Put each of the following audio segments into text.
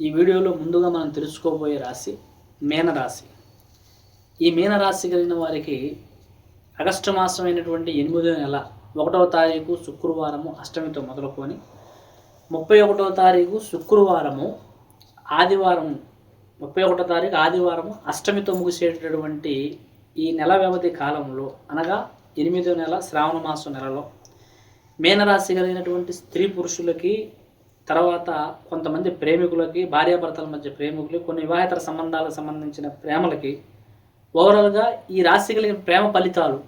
ఈ వీడియోలో ముందుగా మనం తెలుసుకోబోయే రాశి మీనరాశి. ఈ మీనరాశి కలిగిన వారికి ఆగస్టు మాసమైనటువంటి ఎనిమిదో నెల ఒకటవ తారీఖు శుక్రవారము అష్టమితో మొదలుకొని ముప్పై ఒకటవ తారీఖు శుక్రవారము ఆదివారం ముప్పై ఒకటో తారీఖు ఆదివారము అష్టమితో ముగిసేటటువంటి ఈ నెల వ్యవధి కాలంలో అనగా ఎనిమిదో నెల శ్రావణ మాసం నెలలో మీనరాశి కలిగినటువంటి స్త్రీ పురుషులకి తర్వాత కొంతమంది ప్రేమికులకి భార్యాభర్తల మధ్య ప్రేమికులు కొన్ని వివాహేతర సంబంధాలకు సంబంధించిన ప్రేమలకి ఓవరాల్గా ఈ రాశి కలిగిన ప్రేమ ఫలితాలు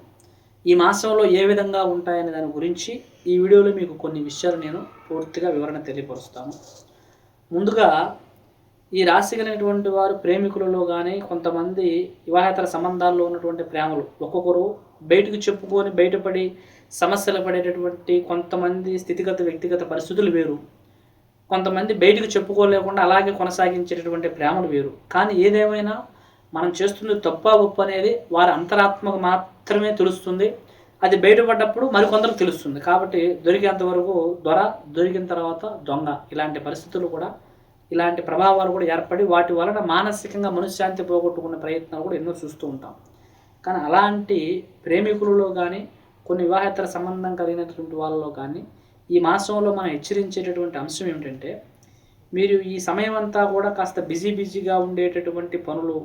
ఈ మాసంలో ఏ విధంగా ఉంటాయనే దాని గురించి ఈ వీడియోలో మీకు కొన్ని విషయాలు నేను పూర్తిగా వివరణ తెలియపరుస్తాను. ముందుగా ఈ రాశి కలిగినటువంటి వారు ప్రేమికులలో కానీ కొంతమంది వివాహేతర సంబంధాల్లో ఉన్నటువంటి ప్రేమలు ఒక్కొక్కరు బయటకు చెప్పుకొని బయటపడి సమస్యలు పడేటటువంటి కొంతమంది స్థితిగత వ్యక్తిగత పరిస్థితులు వేరు. కొంతమంది బయటకు చెప్పుకోలేకుండా అలాగే కొనసాగించేటటువంటి ప్రేమలు వేరు. కానీ ఏదేమైనా మనం చేస్తుంది తప్ప గొప్ప అనేది వారి అంతరాత్మకు మాత్రమే తెలుస్తుంది. అది బయటపడ్డప్పుడు మరికొందరు తెలుస్తుంది. కాబట్టి దొరికేంత వరకు దొర దొరికిన తర్వాత దొంగ ఇలాంటి పరిస్థితులు కూడా ఇలాంటి ప్రభావాలు కూడా ఏర్పడి వాటి వలన మానసికంగా మనశ్శాంతి పోగొట్టుకున్న ప్రయత్నాలు కూడా ఎన్నో చూస్తూ ఉంటాం. కానీ అలాంటి ప్రేమికులలో కానీ కొన్ని వివాహేతర సంబంధం కలిగినటువంటి వాళ్ళలో కానీ ఈ మాసంలో మనం హెచ్చరించేటటువంటి అంశం ఏమిటంటే మీరు ఈ సమయం అంతా కూడా కాస్త బిజీ బిజీగా ఉండేటటువంటి పనులు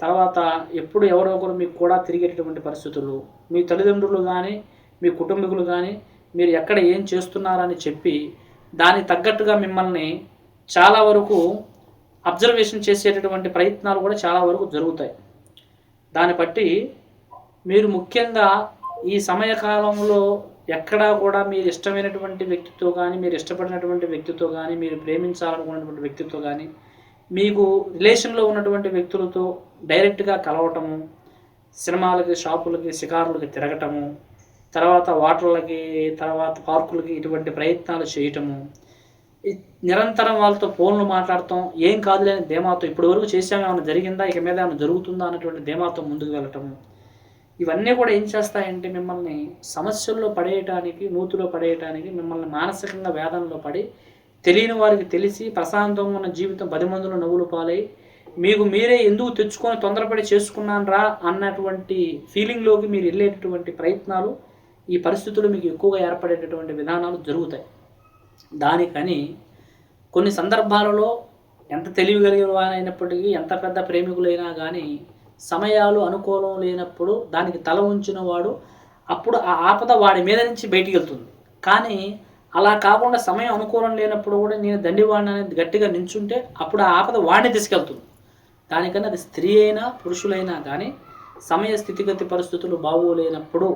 తర్వాత ఎప్పుడు ఎవరో ఒకరు మీకు కూడా తిరిగేటటువంటి పరిస్థితులు మీ తల్లిదండ్రులు కానీ మీ కుటుంబీకులు కానీ మీరు ఎక్కడ ఏం చేస్తున్నారని చెప్పి దానికి తగ్గట్టుగా మిమ్మల్ని చాలా వరకు అబ్జర్వేషన్ చేసేటటువంటి ప్రయత్నాలు కూడా చాలా వరకు జరుగుతాయి. దాన్ని బట్టి మీరు ముఖ్యంగా ఈ సమయకాలంలో ఎక్కడా కూడా మీరు ఇష్టమైనటువంటి వ్యక్తితో కానీ మీరు ఇష్టపడినటువంటి వ్యక్తితో కానీ మీరు ప్రేమించాలనుకున్నటువంటి వ్యక్తితో కానీ మీకు రిలేషన్లో ఉన్నటువంటి వ్యక్తులతో డైరెక్ట్గా కలవటము సినిమాలకి షాపులకి షికారులకి తిరగటము తర్వాత వాటర్లకి తర్వాత పార్కులకి ఇటువంటి ప్రయత్నాలు చేయటము నిరంతరం వాళ్ళతో ఫోన్లు మాట్లాడటం ఏం కాదులేని ధీమాతో ఇప్పటి వరకు చేసామేమైనా జరిగిందా? ఇక మీద ఏమైనా జరుగుతుందా? అన్నటువంటి ధీమాతో ముందుకు వెళ్ళటము. ఇవన్నీ కూడా ఏం చేస్తాయంటే మిమ్మల్ని సమస్యల్లో పడేయటానికి నూతులో పడేయటానికి మిమ్మల్ని మానసికంగా వేదనలో పడి తెలియని వారికి తెలిసి ప్రశాంతంగా ఉన్న జీవితం పది మందిలో నవ్వులు పాలై మీకు మీరే ఎందుకు తెచ్చుకొని తొందరపడి చేసుకున్నాను రా అన్నటువంటి ఫీలింగ్లోకి మీరు వెళ్ళేటటువంటి ప్రయత్నాలు ఈ పరిస్థితులు మీకు ఎక్కువగా ఏర్పడేటటువంటి విధానాలు జరుగుతాయి. దానికని కొన్ని సందర్భాలలో ఎంత తెలివిగలిగిన వారైనప్పటికీ ఎంత పెద్ద ప్రేమికులైనా కానీ సమయాలు అనుకూలం లేనప్పుడు దానికి తల ఉంచిన వాడు అప్పుడు ఆ ఆపద వాడి మీద నుంచి బయటికి వెళ్తుంది. కానీ అలా కాకుండా సమయం అనుకూలం లేనప్పుడు కూడా నేను దండివాడిని అనేది గట్టిగా నించుంటే అప్పుడు ఆ ఆపద వాడిని తీసుకెళ్తుంది. దానికన్నా అది స్త్రీ అయినా పురుషులైనా కానీ సమయ స్థితిగతి పరిస్థితులు బాగోలేనప్పుడు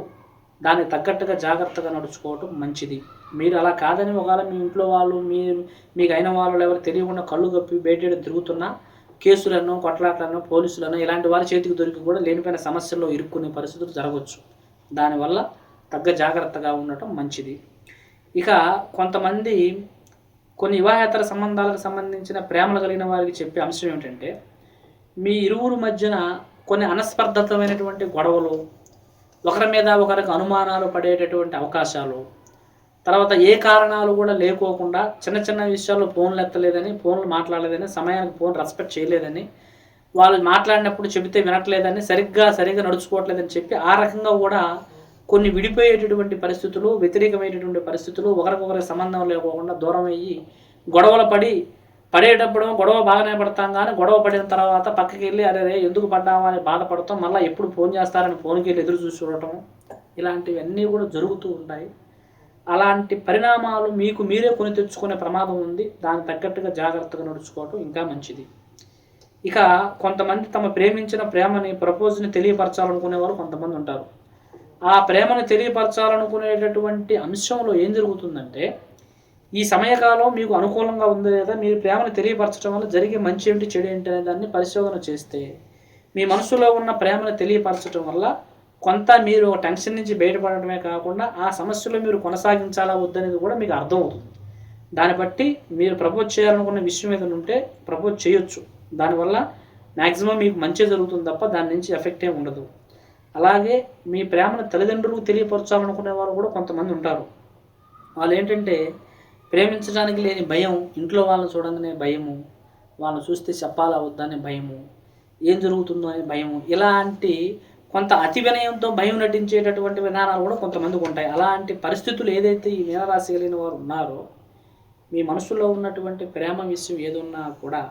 దానికి తగ్గట్టుగా జాగ్రత్తగా నడుచుకోవటం మంచిది. మీరు అలా కాదని ఒకవేళ మీ ఇంట్లో వాళ్ళు మీ మీకు అయిన వాళ్ళు ఎవరు తెలియకుండా కళ్ళు కప్పి బయట తిరుగుతున్నా కేసులను కొట్లాటలను పోలీసులను ఇలాంటి వారి చేతికి దొరికి కూడా లేనిపోయిన సమస్యల్లో ఇరుక్కునే పరిస్థితులు జరగవచ్చు. దానివల్ల తగ్గ జాగ్రత్తగా ఉండటం మంచిది. ఇక కొంతమంది కొన్ని వివాహేతర సంబంధాలకు సంబంధించిన ప్రేమలు కలిగిన వారికి చెప్పే అంశం ఏమిటంటే మీ ఇరువురు మధ్యన కొన్ని అనస్పర్ధతమైనటువంటి గొడవలు ఒకరి మీద ఒకరికి అనుమానాలు పడేటటువంటి అవకాశాలు తర్వాత ఏ కారణాలు కూడా లేకోకుండా చిన్న చిన్న విషయాల్లో ఫోన్లు ఎత్తలేదని ఫోన్లు మాట్లాడలేదని సమయానికి ఫోన్ రెస్పెక్ట్ చేయలేదని వాళ్ళు మాట్లాడినప్పుడు చెబితే వినట్లేదని సరిగ్గా సరిగ్గా నడుచుకోవట్లేదని చెప్పి ఆ రకంగా కూడా కొన్ని విడిపోయేటటువంటి పరిస్థితులు వ్యతిరేకమైనటువంటి పరిస్థితులు ఒకరికొకరి సంబంధం లేకోకుండా దూరం అయ్యి గొడవలు పడి పడేటప్పుడు గొడవ బాగానే పడతాం కానీ గొడవ పడిన తర్వాత పక్కకి వెళ్ళి అరే ఎందుకు పడ్డామా అని బాధపడతాం. మళ్ళీ ఎప్పుడు ఫోన్ చేస్తారని ఫోన్కి వెళ్ళి ఎదురు చూసి చూడటం. ఇలాంటివన్నీ కూడా జరుగుతూ ఉంటాయి. అలాంటి పరిణామాలు మీకు మీరే కొని తెచ్చుకునే ప్రమాదం ఉంది. దానికి తగ్గట్టుగా జాగ్రత్తగా నడుచుకోవటం ఇంకా మంచిది. ఇక కొంతమంది తమ ప్రేమించిన ప్రేమని ప్రపోజ్ని తెలియపరచాలనుకునే వాళ్ళు కొంతమంది ఉంటారు. ఆ ప్రేమను తెలియపరచాలనుకునేటటువంటి అంశంలో ఏం జరుగుతుందంటే ఈ సమయకాలం మీకు అనుకూలంగా ఉంది లేదా మీరు ప్రేమను తెలియపరచడం వల్ల జరిగే మంచి ఏంటి చెడు ఏంటి అనే దాన్ని పరిశోధన చేస్తే మీ మనసులో ఉన్న ప్రేమను తెలియపరచడం వల్ల కొంత మీరు ఒక టెన్షన్ నుంచి బయటపడటమే కాకుండా ఆ సమస్యలో మీరు కొనసాగించాలా వద్దనేది కూడా మీకు అర్థమవుతుంది. దాన్ని బట్టి మీరు ప్రపోజ్ చేయాలనుకున్న విషయం ఏదైనా ఉంటే ప్రపోజ్ చేయొచ్చు. దానివల్ల మ్యాక్సిమం మీకు మంచి జరుగుతుంది తప్ప దాని నుంచి ఎఫెక్ట్ ఏమి ఉండదు. అలాగే మీ ప్రేమను తల్లిదండ్రులకు తెలియపరచాలనుకునే వారు కూడా కొంతమంది ఉంటారు. వాళ్ళు ఏంటంటే ప్రేమించడానికి లేని భయం ఇంట్లో వాళ్ళని చూడగానే భయము వాళ్ళని చూస్తే చెప్పాలా వద్దనే భయము ఏం జరుగుతుందో అనే భయము ఇలాంటి కొంత అతి వినయంతో భయం నటించేటటువంటి విధానాలు కూడా కొంతమందికి ఉంటాయి. అలాంటి పరిస్థితులు ఏదైతే ఈ మీనరాశి కలిగిన వారు ఉన్నారో మీ మనసులో ఉన్నటువంటి ప్రేమ విషయం ఏదున్నా కూడా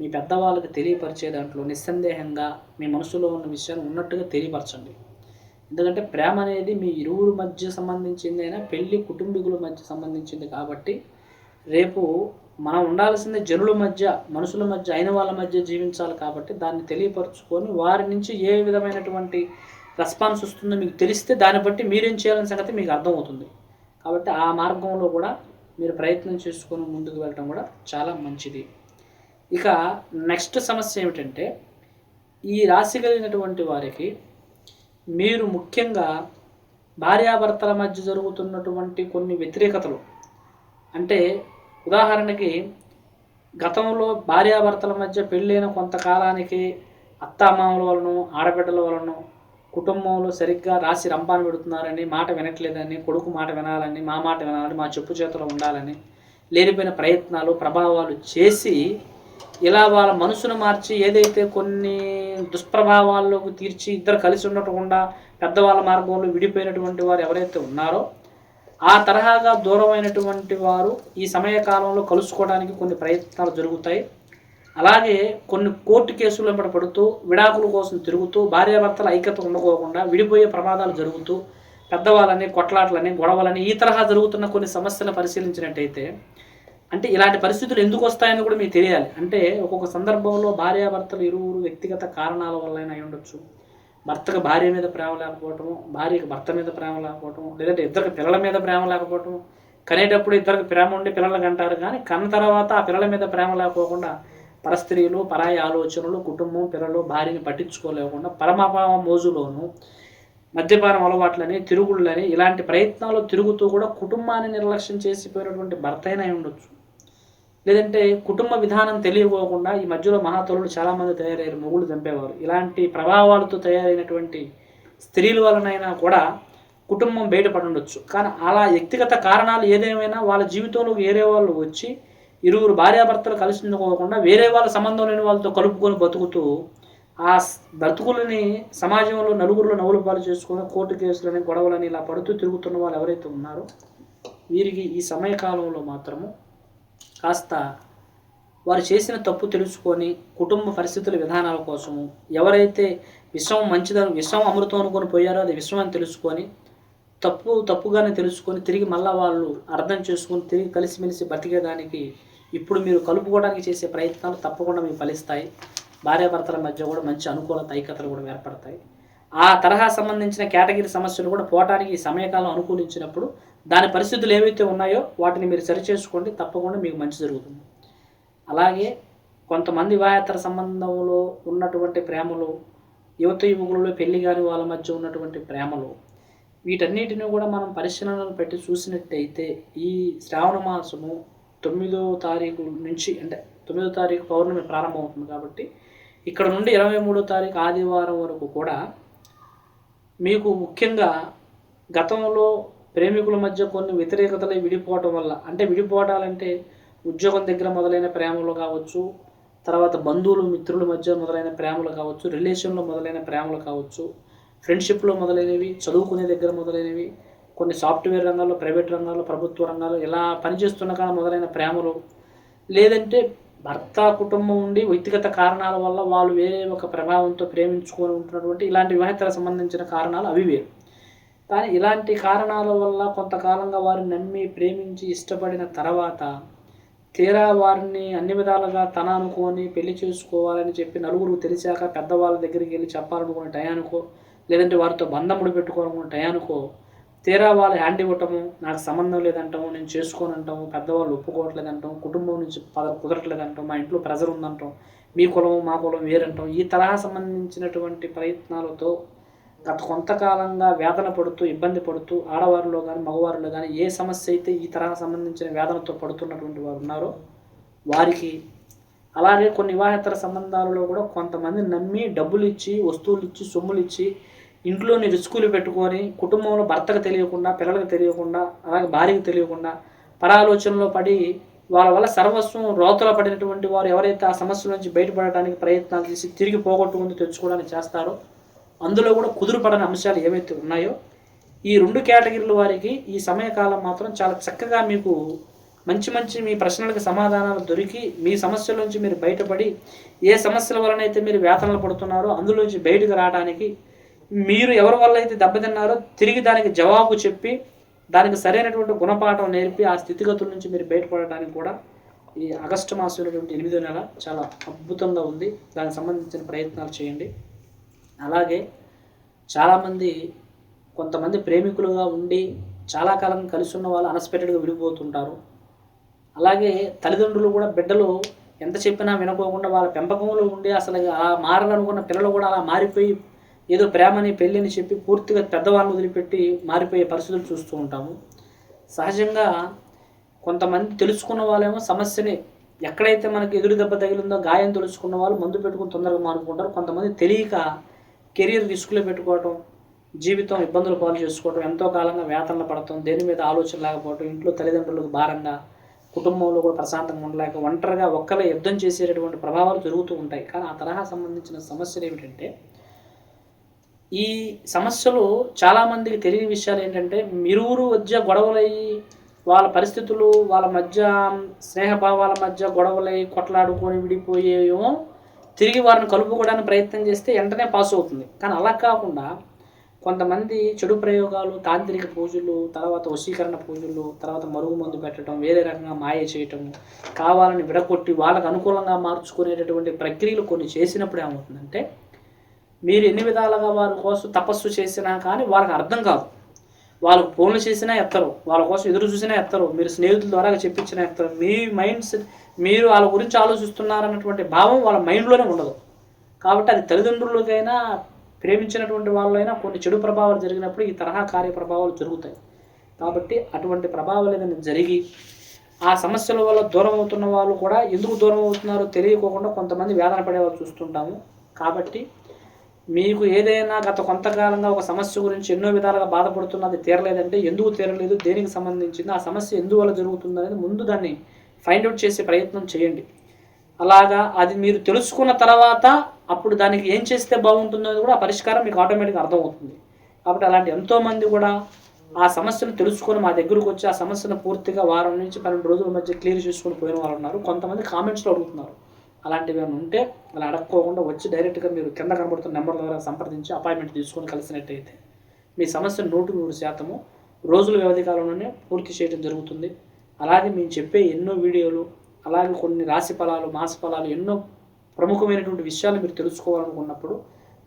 మీ పెద్దవాళ్ళకి తెలియపరిచే దాంట్లో నిస్సందేహంగా మీ మనసులో ఉన్న విషయాన్ని ఉన్నట్టుగా తెలియపరచండి. ఎందుకంటే ప్రేమ అనేది మీ ఇరువురు మధ్య సంబంధించిందైనా పెళ్ళి కుటుంబీకుల మధ్య సంబంధించింది కాబట్టి రేపు మనం ఉండాల్సింది జనుల మధ్య మనుషుల మధ్య అయిన వాళ్ళ మధ్య జీవించాలి కాబట్టి దాన్ని తెలియపరచుకొని వారి నుంచి ఏ విధమైనటువంటి రెస్పాన్స్ వస్తుందో మీకు తెలిస్తే దాన్ని బట్టి మీరేం చేయాలని సంగతి మీకు అర్థమవుతుంది. కాబట్టి ఆ మార్గంలో కూడా మీరు ప్రయత్నం చేసుకొని ముందుకు వెళ్ళడం కూడా చాలా మంచిది. ఇక నెక్స్ట్ సమస్య ఏమిటంటే ఈ రాశి కలిగినటువంటి వారికి మీరు ముఖ్యంగా భార్యాభర్తల మధ్య జరుగుతున్నటువంటి కొన్ని వ్యతిరేకతలు అంటే ఉదాహరణకి గతంలో భార్యాభర్తల మధ్య పెళ్ళైన కొంతకాలానికి అత్తామామల వలన ఆడబిడ్డల వలన కుటుంబంలో సరిగ్గా రాసి రంపాను పెడుతున్నారని మాట వినట్లేదని కొడుకు మాట వినాలని మా మాట వినాలని మా చెప్పు చేతిలో ఉండాలని లేనిపోయిన ప్రయత్నాలు ప్రభావాలు చేసి ఇలా వాళ్ళ మనసును మార్చి ఏదైతే కొన్ని దుష్ప్రభావాల్లోకి తీర్చి ఇద్దరు కలిసి ఉండకుండా పెద్దవాళ్ళ మార్గంలో విడిపోయినటువంటి వారు ఎవరైతే ఉన్నారో ఆ తరహాగా దూరమైనటువంటి వారు ఈ సమయకాలంలో కలుసుకోవడానికి కొన్ని ప్రయత్నాలు జరుగుతాయి. అలాగే కొన్ని కోర్టు కేసులు వెంబడ పడుతూ విడాకుల కోసం తిరుగుతూ భార్యాభర్తల ఐక్యత ఉండకోకుండా విడిపోయే ప్రమాదాలు జరుగుతూ పెద్దవాళ్ళని కొట్లాటలని గొడవలని ఈ తరహా జరుగుతున్న కొన్ని సమస్యలను పరిశీలించినట్టయితే అంటే ఇలాంటి పరిస్థితులు ఎందుకు వస్తాయని కూడా మీకు తెలియాలి. అంటే ఒక్కొక్క సందర్భంలో భార్యాభర్తలు ఇరువురు వ్యక్తిగత కారణాల వల్లైనా అయి ఉండొచ్చు. భర్తకు భార్య మీద ప్రేమ లేకపోవటము భార్యకు భర్త మీద ప్రేమ లేకపోవటం లేదంటే ఇద్దరికి పిల్లల మీద ప్రేమ లేకపోవటం కనేటప్పుడు ఇద్దరికి ప్రేమ ఉండి పిల్లలకు అంటారు కానీ కన్న తర్వాత ఆ పిల్లల మీద ప్రేమ లేకపోకుండా పరస్త్రీలు పరాయి ఆలోచనలు కుటుంబం పిల్లలు భార్యని పట్టించుకోలేకుండా పరమపావ మోజులోను మద్యపానం అలవాట్లని తిరుగుళ్ళని ఇలాంటి ప్రయత్నాలు తిరుగుతూ కూడా కుటుంబాన్ని నిర్లక్ష్యం చేసిపోయినటువంటి భర్త అయినా అయి ఉండొచ్చు. లేదంటే కుటుంబ విధానం తెలియకోకుండా ఈ మధ్యలో మహాతరులు చాలామంది తయారయ్యారు మొగుళ్ళు చంపేవారు. ఇలాంటి ప్రభావాలతో తయారైనటువంటి స్త్రీల వలనైనా కూడా కుటుంబం బయటపడుండొచ్చు కానీ అలా వ్యక్తిగత కారణాలు ఏదేమైనా వాళ్ళ జీవితంలో వేరే వాళ్ళు వచ్చి ఇరువురు భార్యాభర్తలు కలిసిందుకోకుండా వేరే వాళ్ళ సంబంధం లేని వాళ్ళతో కలుపుకొని బతుకుతూ ఆ బ్రతుకులని సమాజంలో నలుగురిలో నవ్వులు పాలు చేసుకుని కోర్టు కేసులని గొడవలని ఇలా పడుతూ తిరుగుతున్న వాళ్ళు ఎవరైతే ఉన్నారో వీరికి ఈ సమయకాలంలో మాత్రము కాస్త వారు చేసిన తప్పు తెలుసుకొని కుటుంబ పరిస్థితుల విధానాల కోసము ఎవరైతే విషం మంచిదని విషం అమృతం అనుకొని పోయారో అది విషం అని తెలుసుకొని తప్పు తప్పుగానే తెలుసుకొని తిరిగి మళ్ళా వాళ్ళు అర్థం చేసుకొని తిరిగి కలిసిమెలిసి బతికేదానికి ఇప్పుడు మీరు కలుపుకోవడానికి చేసే ప్రయత్నాలు తప్పకుండా మీకు ఫలిస్తాయి. భార్యాభర్తల మధ్య కూడా మంచి అనుకూలత ఐక్యతలు కూడా ఏర్పడతాయి. ఆ తరహా సంబంధించిన కేటగిరీ సమస్యలు కూడా పోవటానికి ఈ సమయకాలం అనుకూలించినప్పుడు దాని పరిస్థితులు ఏవైతే ఉన్నాయో వాటిని మీరు సరిచేసుకోండి తప్పకుండా మీకు మంచి జరుగుతుంది. అలాగే కొంతమంది వివాహేతర సంబంధంలో ఉన్నటువంటి ప్రేమలు యువత యువకులలో పెళ్ళి కాని వాళ్ళ మధ్య ఉన్నటువంటి ప్రేమలు వీటన్నిటిని కూడా మనం పరిశీలనలు పెట్టి చూసినట్టయితే ఈ శ్రావణ మాసము తొమ్మిదో తారీఖు నుంచి అంటే తొమ్మిదో తారీఖు పౌర్ణమి ప్రారంభమవుతుంది కాబట్టి ఇక్కడ నుండి ఇరవై మూడో తారీఖు ఆదివారం వరకు కూడా మీకు ముఖ్యంగా గతంలో ప్రేమికుల మధ్య కొన్ని వ్యతిరేకతలు విడిపోవటం వల్ల అంటే విడిపోవటాలంటే ఉద్యోగం దగ్గర మొదలైన ప్రేమలు కావచ్చు తర్వాత బంధువులు మిత్రుల మధ్య మొదలైన ప్రేమలు కావచ్చు రిలేషన్లో మొదలైన ప్రేమలు కావచ్చు ఫ్రెండ్షిప్లో మొదలైనవి చదువుకునే దగ్గర మొదలైనవి కొన్ని సాఫ్ట్వేర్ రంగాల్లో ప్రైవేట్ రంగాల్లో ప్రభుత్వ రంగాల్లో ఇలా పనిచేస్తున్న కానీ మొదలైన ప్రేమలు లేదంటే భర్త కుటుంబం ఉండి వ్యక్తిగత కారణాల వల్ల వాళ్ళు వేరే ఒక ప్రభావంతో ప్రేమించుకొని ఉంటున్నటువంటి ఇలాంటి వివాహేతర సంబంధించిన కారణాలు అవి వేరు. కానీ ఇలాంటి కారణాల వల్ల కొంతకాలంగా వారిని నమ్మి ప్రేమించి ఇష్టపడిన తర్వాత తీరా వారిని అన్ని విధాలుగా తన అనుకొని పెళ్ళి చేసుకోవాలని చెప్పి నలుగురు తెలిసాక పెద్దవాళ్ళ దగ్గరికి వెళ్ళి చెప్పాలనుకునే టయానికో లేదంటే వారితో బంధముడు పెట్టుకోవాలనుకునే టయానికో తీరా వాళ్ళు హ్యాండ్ ఇవ్వటము నాకు సంబంధం లేదంటాము నేను చేసుకోను అంటాము పెద్దవాళ్ళు ఒప్పుకోవట్లేదంటాం కుటుంబం నుంచి పద కుదరట్లేదంటాం మా ఇంట్లో ప్రెజర్ ఉందంటాం మీ కులం మా కులం వేరంటాం ఈ తరహా సంబంధించినటువంటి ప్రయత్నాలతో గత కొంతకాలంగా వేదన పడుతూ ఇబ్బంది పడుతూ ఆడవారిలో కానీ మగవారిలో కానీ ఏ సమస్య అయితే ఈ తరహా సంబంధించిన వేదనతో పడుతున్నటువంటి వారు ఉన్నారో వారికి అలాగే కొన్ని వివాహేతర సంబంధాలలో కూడా కొంతమంది నమ్మి డబ్బులు ఇచ్చి వస్తువులు ఇచ్చి సొమ్ములు ఇచ్చి ఇంట్లోని రిస్కులు పెట్టుకొని కుటుంబంలో భర్తకు తెలియకుండా పిల్లలకు తెలియకుండా అలాగే భార్యకు తెలియకుండా పరాలోచనలో పడి వాళ్ళ వల్ల సర్వస్వం రోతలో పడినటువంటి వారు ఎవరైతే ఆ సమస్య నుంచి బయటపడడానికి ప్రయత్నాలు చేసి తిరిగి పోగొట్టుకుని తెచ్చుకోవడానికి చేస్తారో అందులో కూడా కుదురుపడని అంశాలు ఏవైతే ఉన్నాయో ఈ రెండు కేటగిరీల వారికి ఈ సమయకాలం మాత్రం చాలా చక్కగా మీకు మంచి మంచి మీ ప్రశ్నలకు సమాధానాలు దొరికి మీ సమస్యల నుంచి మీరు బయటపడి ఏ సమస్యల వలనైతే మీరు వేతనలు పడుతున్నారో అందులోంచి బయటకు రావడానికి మీరు ఎవరి వల్ల అయితే దెబ్బతిన్నారో తిరిగి దానికి జవాబు చెప్పి దానికి సరైనటువంటి గుణపాఠం నేర్పి ఆ స్థితిగతుల నుంచి మీరు బయటపడడానికి కూడా ఈ ఆగస్టు మాసమైనటువంటి ఎనిమిదో నెల చాలా అద్భుతంగా ఉంది. దానికి సంబంధించిన ప్రయత్నాలు చేయండి. అలాగే చాలామంది కొంతమంది ప్రేమికులుగా ఉండి చాలా కాలం కలిసి ఉన్న వాళ్ళు అన్ఎక్స్పెక్టెడ్గా విడిపోతుంటారు. అలాగే తల్లిదండ్రులు కూడా బిడ్డలు ఎంత చెప్పినా వినకోకుండా వాళ్ళ పెంపకంలో ఉండి అసలు ఆ మారాలనుకున్న పిల్లలు కూడా అలా మారిపోయి ఏదో ప్రేమని పెళ్ళిని చెప్పి పూర్తిగా పెద్దవాళ్ళని వదిలిపెట్టి మారిపోయే పరిస్థితులు చూస్తూ ఉంటాము. సహజంగా కొంతమంది తెలుసుకున్న వాళ్ళేమో సమస్యని ఎక్కడైతే మనకి ఎదురు దెబ్బ తగిలిందో గాయం తెలుసుకున్న వాళ్ళు మందు పెట్టుకుని తొందరగా మానుకుంటారు. కొంతమంది తెలియక కెరీర్ రిస్కులో పెట్టుకోవటం జీవితం ఇబ్బందులు పాలు చేసుకోవటం ఎంతో కాలంగా వేతనలు పడటం దేని మీద ఆలోచన లేకపోవటం ఇంట్లో తల్లిదండ్రులకు భారంగా కుటుంబంలో కూడా ప్రశాంతంగా ఉండలేక ఒంటరిగా ఒక్కరే యుద్ధం చేసేటటువంటి ప్రభావాలు జరుగుతూ ఉంటాయి. కానీ ఆ తరహా సంబంధించిన సమస్యలు ఏమిటంటే ఈ సమస్యలు చాలామందికి తెలియని విషయాలు ఏంటంటే మిరువురు మధ్య గొడవలయ్యి వాళ్ళ పరిస్థితులు వాళ్ళ మధ్య స్నేహభావాల మధ్య గొడవలై కొట్లాడుకొని విడిపోయేమో తిరిగి వారిని కలుపుకోవడానికి ప్రయత్నం చేస్తే వెంటనే పాస్ అవుతుంది. కానీ అలా కాకుండా కొంతమంది చెడు ప్రయోగాలు తాంత్రిక పూజలు తర్వాత వశీకరణ పూజలు తర్వాత మరుగు మందు పెట్టడం వేరే రకంగా మాయ చేయటం కావాలని విడగొట్టి వాళ్ళకు అనుకూలంగా మార్చుకునేటటువంటి ప్రక్రియలు కొన్ని చేసినప్పుడు ఏమవుతుందంటే మీరు ఎన్ని విధాలుగా వారి కోసం తపస్సు చేసినా కానీ వాళ్ళకి అర్థం కాదు. వాళ్ళకు ఫోన్లు చేసినా ఎత్తరు. వాళ్ళ కోసం ఎదురు చూసినా ఎత్తరు. మీరు స్నేహితుల ద్వారా చెప్పించినా ఎత్తరు. మీ మైండ్ సెట్ మీరు వాళ్ళ గురించి ఆలోచిస్తున్నారన్నటువంటి భావం వాళ్ళ మైండ్లోనే ఉండదు. కాబట్టి అది తల్లిదండ్రులకైనా ప్రేమించినటువంటి వాళ్ళైనా కొన్ని చెడు ప్రభావాలు జరిగినప్పుడు ఈ తరహా కార్య ప్రభావాలు జరుగుతాయి. కాబట్టి అటువంటి ప్రభావాలు ఏదైనా జరిగి ఆ సమస్యల వల్ల దూరం అవుతున్న వాళ్ళు కూడా ఎందుకు దూరం అవుతున్నారో తెలియకోకుండా కొంతమంది వేదన పడేవాళ్ళు చూస్తుంటాము. కాబట్టి మీకు ఏదైనా గత కొంతకాలంగా ఒక సమస్య గురించి ఎన్నో విధాలుగా బాధపడుతున్నది తీరలేదంటే ఎందుకు తీరలేదు దేనికి సంబంధించింది ఆ సమస్య ఎందువల్ల జరుగుతుంది అనేది ముందు దాన్ని ఫైండ్ అవుట్ చేసే ప్రయత్నం చేయండి. అలాగా అది మీరు తెలుసుకున్న తర్వాత అప్పుడు దానికి ఏం చేస్తే బాగుంటుందో కూడా ఆ పరిష్కారం మీకు ఆటోమేటిక్గా అర్థమవుతుంది. కాబట్టి అలాంటి ఎంతోమంది కూడా ఆ సమస్యను తెలుసుకొని మా దగ్గరకు వచ్చి ఆ సమస్యను పూర్తిగా వారం నుంచి పన్నెండు రోజుల మధ్య క్లియర్ చేసుకొని పోయిన వాళ్ళు ఉన్నారు. కొంతమంది కామెంట్స్లో అడుగుతున్నారు. అలాంటివి ఏమైనా ఉంటే అలా అడగకోకుండా వచ్చి డైరెక్ట్గా మీరు కింద కనబడుతున్న నెంబర్ ద్వారా సంప్రదించి అపాయింట్మెంట్ తీసుకొని కలిసినట్టయితే మీ సమస్య నూటి నూరు శాతము రోజుల వ్యవధి కాలంలోనే పూర్తి చేయడం జరుగుతుంది. అలాగే మేము చెప్పే ఎన్నో వీడియోలు అలాగే కొన్ని రాశి ఫలాలు మాస ఫలాలు ఎన్నో ప్రముఖమైనటువంటి విషయాలు మీరు తెలుసుకోవాలనుకున్నప్పుడు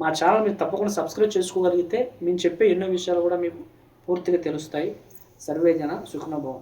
మా ఛానల్ మీరు తప్పకుండా సబ్స్క్రైబ్ చేసుకోగలిగితే మేము చెప్పే ఎన్నో విషయాలు కూడా మీకు పూర్తిగా తెలుస్తాయి. సర్వేజన సుఖనభవం